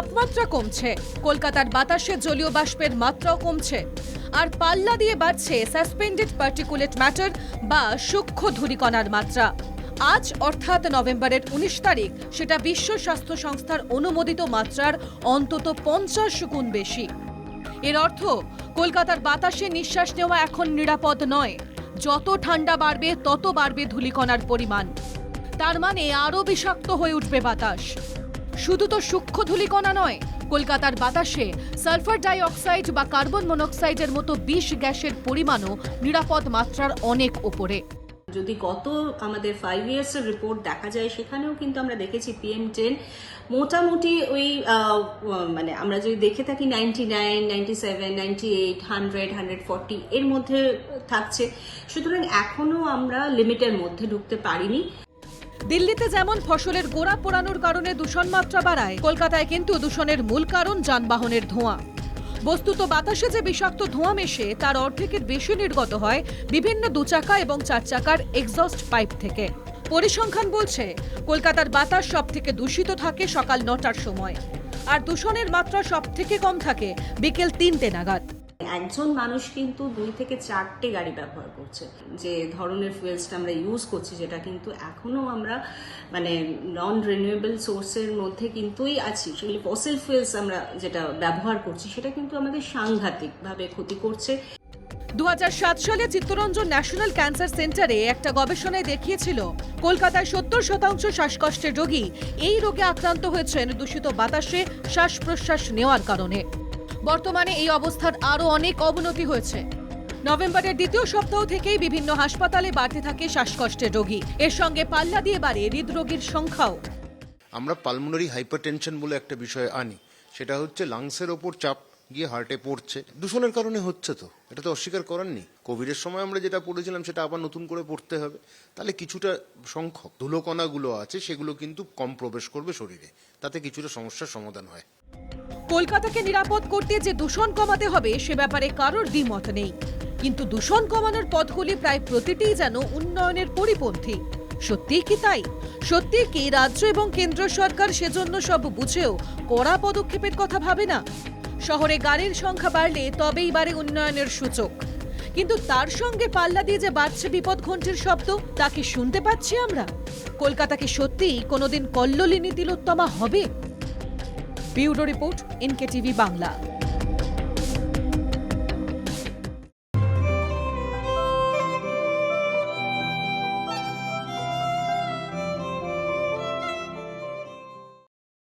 তাপমাত্রা কমছে। কলকাতার বাতাসে জলীয় বাষ্পের মাত্রাও কমছে। আর পাল্লা দিয়ে বাড়ছে সাসপেন্ডেড পার্টিকুলেট ম্যাটার বা সূক্ষ্ম ধূলিকণার মাত্রা। আজ, অর্থাৎ নভেম্বরের উনিশ তারিখ, সেটা বিশ্ব স্বাস্থ্য সংস্থার অনুমোদিত মাত্রার অন্তত পঞ্চাশ গুণ বেশি। এর অর্থ, কলকাতার বাতাসে নিঃশ্বাস নেওয়া এখন নিরাপদ নয়। যত ঠান্ডা বাড়বে, তত বাড়বে ধূলিকণার পরিমাণ। তার মানে আরও বিষাক্ত হয়ে উঠবে বাতাস। শুধু তো সূক্ষ্ম ধূলিকণা নয়, কলকাতার বাতাসে সালফার ডাই অক্সাইড বা কার্বন মনোক্সাইডের মতো বিষ গ্যাসের পরিমাণও নিরাপদ মাত্রার অনেক ওপরে। যদি গত আমাদের ফাইভ ইয়ার্স এর রিপোর্ট দেখা যায়, সেখানেও কিন্তু আমরা দেখেছি পিএম টেন মোটামুটি ওই মানে আমরা যদি দেখে থাকি ninety nine ninety seven ninety eight hundred hundred forty এর মধ্যে থাকছে। সুতরাং এখনও আমরা লিমিটের মধ্যে ঢুকতে পারিনি। দিল্লিতে যেমন ফসলের গোড়া পোড়ানোর কারণে দূষণ মাত্রা বাড়ায়, কলকাতায় কিন্তু দূষণের মূল কারণ যানবাহনের ধোঁয়া। বস্তুত বাতাসে যে বিষাক্ত ধোঁয়া মেশে, তার অর্ধেকের বেশি নির্গত হয় বিভিন্ন দুচাকা এবং চার চাকার এক্সস্ট পাইপ থেকে। পরিসংখ্যান বলছে, কলকাতার বাতাস সব থেকে দূষিত থাকে সকাল নটার সময়। আর দূষণের মাত্রা সব থেকে কম থাকে বিকেল তিনটে নাগাদ। একজন মানুষ কিন্তু দুই থেকে চারটে গাড়ি ব্যবহার করছে। যে ধরনের ফুয়েলসটা আমরা ইউজ করছি, যেটা কিন্তু এখনও আমরা মানে নন রিনিউয়েবল সোর্সের মধ্যে কিন্তুই আছি। সেগুলি ফসিল ফুয়েলস আমরা যেটা ব্যবহার করছি, সেটা কিন্তু আমাদের সাংঘাতিকভাবে ক্ষতি করছে। দু হাজার সাত সালে চিত্তরঞ্জন ন্যাশনাল ক্যান্সার সেন্টারে একটা গবেষণায় দেখিয়েছিল, কলকাতায় সত্তর শতাংশ শ্বাসকষ্টের রোগী এই রোগে আক্রান্ত হয়েছেন, দূষিত বাতাসে শ্বাস প্রশ্বাস নেওয়ার কারণে। বর্তমানে এই অবস্থার আরও অনেক অবনতি হয়েছে। নভেম্বরের দ্বিতীয় সপ্তাহ থেকেই বিভিন্ন হাসপাতালে বাড়তে থাকে শ্বাসকষ্টের রোগী। এর সঙ্গে পাল্লা দিয়ে বাড়ে হৃদরোগীর সংখ্যাও। আমরা পালমোনারি হাইপারটেনশন বলে একটা বিষয় আনি। সেটা হচ্ছে লাংসের ওপর চাপ গিয়ে হার্টে পড়ছে। দূষণের কারণে হচ্ছে তো। এটা তো অস্বীকার করার নেই। কোভিডের সময় আমরা যেটা পড়েছিলাম, সেটা আবার নতুন করে পড়তে হবে। তাহলে কিছুটা সংখ্যক ধুলোকণাগুলো আছে, সেগুলো কিন্তু কম প্রবেশ করবে শরীরে। তাতে কিছুটা সমস্যার সমাধান হয়। কলকাতাকে নিরাপদ করতে যে দূষণ কমাতে হবে, সে ব্যাপারে কারোর দ্বিমত নেই। কিন্তু দূষণ কমানোর পথগুলি প্রায় প্রতিটিই যেন উন্নয়নের পরিপন্থী। সত্যিই কি তাই? সত্যিই কি রাজ্য এবং কেন্দ্র সরকার সেজন্য সব বুঝেও কড়া পদক্ষেপের কথা ভাবে না? শহরে গাড়ির সংখ্যা বাড়লে তবেই বাড়ে উন্নয়নের সূচক। কিন্তু তার সঙ্গে পাল্লা দিয়ে যে বাড়ছে বিপদ ঘণ্টির শব্দ, তা কি শুনতে পাচ্ছি আমরা? কলকাতা কি সত্যিই কোনোদিন কল্লোলিনী তিলোত্তমা হবে? Bureau report NK TV Bangla